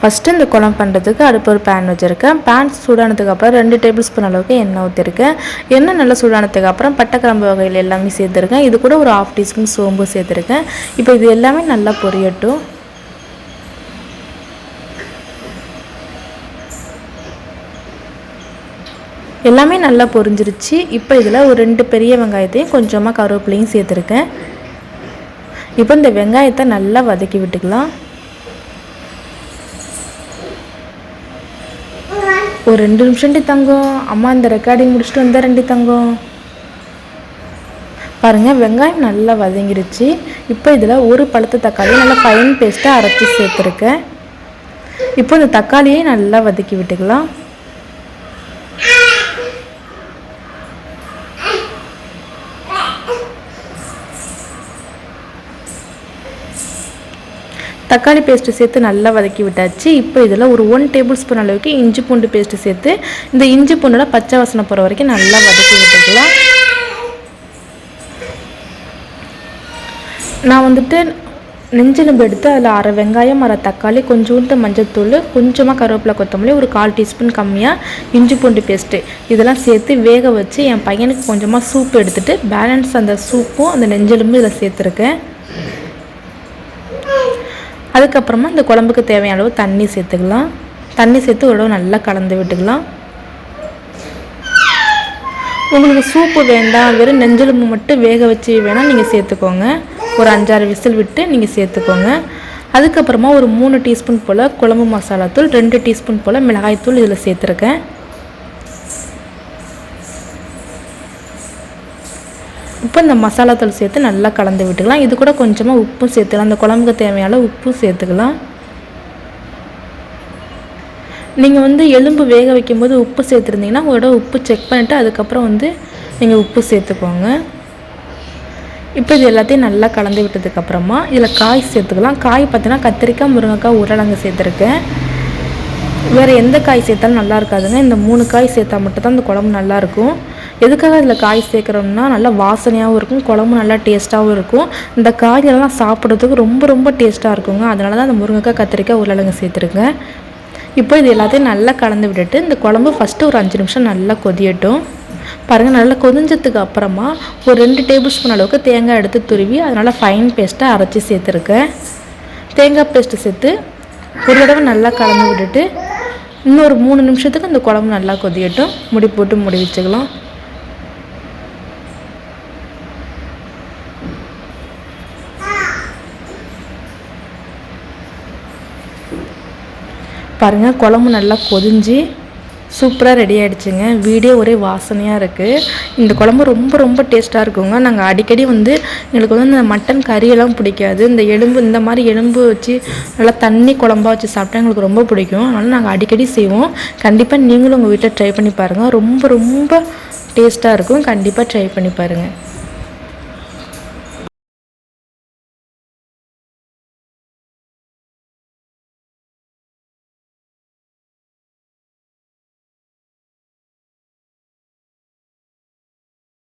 First இந்த குழம்பு பண்ணுறதுக்கு அடுப்பு ஒரு பேன் வச்சுருக்கேன். பேன் சூடானதுக்கப்புறம் ரெண்டு டேபிள் ஸ்பூன் அளவுக்கு எண்ணெய் ஊற்றிருக்கேன் எண்ணெய் நல்லா சூடானதுக்கு அப்புறம் பட்டை வகையில் எல்லாமே சேர்த்துருக்கேன். இது கூட ஒரு ஹாஃப் டீஸ்பூன் சோம்பு சேர்த்துருக்கேன். இப்போ இது எல்லாமே நல்லா பொரியட்டும். எல்லாமே நல்லா பொரிஞ்சிருச்சு. இப்போ இதில் ஒரு ரெண்டு பெரிய வெங்காயத்தையும் கொஞ்சமாக கருவேப்பிலையும் சேர்த்துருக்கேன். இப்போ இந்த வெங்காயத்தை நல்லா வதக்கி விட்டுக்கலாம். ஒரு ரெண்டு நிமிஷம்டி தங்கம். அம்மா இந்த ரெக்கார்டிங் முடிச்சுட்டு வந்தால் ரெண்டு தங்கம். பாருங்கள் வெங்காயம் நல்லா வதங்கிருச்சு. இப்போ இதில் ஒரு பழுத்த தக்காளி நல்லா ஃபைன் பேஸ்ட்டாக அரைச்சி சேர்த்துருக்கேன். இப்போ இந்த தக்காளியை நல்லா வதக்கி விட்டுக்கலாம். தக்காளி பேஸ்ட்டு சேர்த்து நல்லா வதக்கி விட்டாச்சு. இப்போ இதில் ஒரு ஒன் டேபிள் ஸ்பூன் அளவுக்கு இஞ்சி பூண்டு பேஸ்ட்டு சேர்த்து இந்த இஞ்சி பூண்டோட பச்சை வாசனை போகிற வரைக்கும் நல்லா வதக்கி விட்டுக்கலாம். நான் வந்துட்டு நெஞ்செலும்பு எடுத்து அதில் அரை வெங்காயம் அரை தக்காளி கொஞ்சோண்டு மஞ்சத்தூள் கொஞ்சமாக கருவேப்பிலை கொத்தமல்லி ஒரு கால் டீஸ்பூன் கம்மியாக இஞ்சி பூண்டு பேஸ்ட்டு இதெல்லாம் சேர்த்து வேக வச்சு என் பையனுக்கு கொஞ்சமாக சூப் எடுத்துகிட்டு பேலன்ஸ் அந்த சூப்பும் அந்த நெஞ்செலும்பு இதில் சேர்த்துருக்கேன். அதுக்கப்புறமா இந்த குழம்புக்கு தேவையான அளவு தண்ணி சேர்த்துக்கலாம். தண்ணி சேர்த்து ஓரளவு நல்லா கலந்து விட்டுக்கலாம். உங்களுக்கு சூப்பு வேண்டாம் வெறும் நெஞ்செலும்பு மட்டும் வேக வச்சு வேணால் நீங்கள் சேர்த்துக்கோங்க. ஒரு அஞ்சாறு விசில் விட்டு நீங்கள் சேர்த்துக்கோங்க. அதுக்கப்புறமா ஒரு மூணு டீஸ்பூன் போல் குழம்பு மசாலாத்தூள் ரெண்டு டீஸ்பூன் போல் மிளகாய்த்தூள் இதில் சேர்த்துருக்கேன். இப்போ இந்த மசாலா தூள் சேர்த்து நல்லா கலந்து விட்டுக்கலாம். இது கூட கொஞ்சமாக உப்பும் சேர்த்துக்கலாம். அந்த குழம்புக்கு தேவையான உப்பும் சேர்த்துக்கலாம். நீங்கள் வந்து எலும்பு வேக வைக்கும்போது உப்பு சேர்த்துருந்தீங்கன்னா உங்களோட உப்பு செக் பண்ணிவிட்டு அதுக்கப்புறம் வந்து நீங்கள் உப்பு சேர்த்துக்கோங்க. இப்போ இது எல்லாத்தையும் நல்லா கலந்து விட்டதுக்கப்புறமா இதில் காய் சேர்த்துக்கலாம். காய் பார்த்தீங்கன்னா கத்திரிக்காய் முருங்கைக்காய் உருளைக்கிழங்கு சேர்த்துருக்கேன். வேறு எந்த காய் சேர்த்தாலும் நல்லா இருக்காதுங்க. இந்த மூணு காய் சேர்த்தா மட்டும் தான் இந்த குழம்பு நல்லாயிருக்கும் எதுக்காக இதில் காய் சேர்க்குறோம்னா நல்லா வாசனையாகவும் இருக்கும் குழம்பு நல்லா டேஸ்ட்டாகவும் இருக்கும். இந்த காய்கறிலாம் சாப்பிட்றதுக்கு ரொம்ப ரொம்ப டேஸ்ட்டாக இருக்குங்க. அதனால தான் அந்த முருங்கைக்காய் கத்திரிக்காய் உருளைங்க சேர்த்துருக்கேன் இப்போ இது எல்லாத்தையும் நல்லா கலந்து விட்டுட்டு இந்த குழம்பு ஃபஸ்ட்டு ஒரு அஞ்சு நிமிஷம் நல்லா கொதியட்டும். பாருங்கள் நல்லா கொதிஞ்சதுக்கு அப்புறமா ஒரு ரெண்டு டேபிள் ஸ்பூன் அளவுக்கு தேங்காய் எடுத்து துருவி அதனால் ஃபைன் பேஸ்ட்டாக அரைச்சி சேர்த்துருக்கேன். தேங்காய் பேஸ்ட்டு சேர்த்து ஒரு தடவை நல்லா கலந்து விட்டுட்டு இன்னொரு மூணு நிமிஷத்துக்கு இந்த குழம்பு நல்லா கொதியட்டும். முடி போட்டு முடி வச்சுக்கலாம். பாருங்கள் குழம்பு நல்லா கொதிஞ்சு சூப்பராக ரெடி ஆகிடுச்சுங்க வீடே ஒரே வாசனையாக இருக்குது இந்த குழம்பு ரொம்ப ரொம்ப டேஸ்ட்டாக இருக்குங்க. நாங்கள் அடிக்கடி வந்து எங்களுக்கு வந்து இந்த மட்டன் கறியெல்லாம் பிடிக்காது. இந்த எலும்பு இந்த மாதிரி எலும்பு வச்சு நல்லா தண்ணி குழம்பா வச்சு சாப்பிட்டா எங்களுக்கு ரொம்ப பிடிக்கும். அதனால் நாங்கள் அடிக்கடி செய்வோம். கண்டிப்பாக நீங்களும் உங்கள் வீட்டில் ட்ரை பண்ணி பாருங்கள் ரொம்ப ரொம்ப டேஸ்ட்டாக இருக்கும். கண்டிப்பாக ட்ரை பண்ணி பாருங்கள்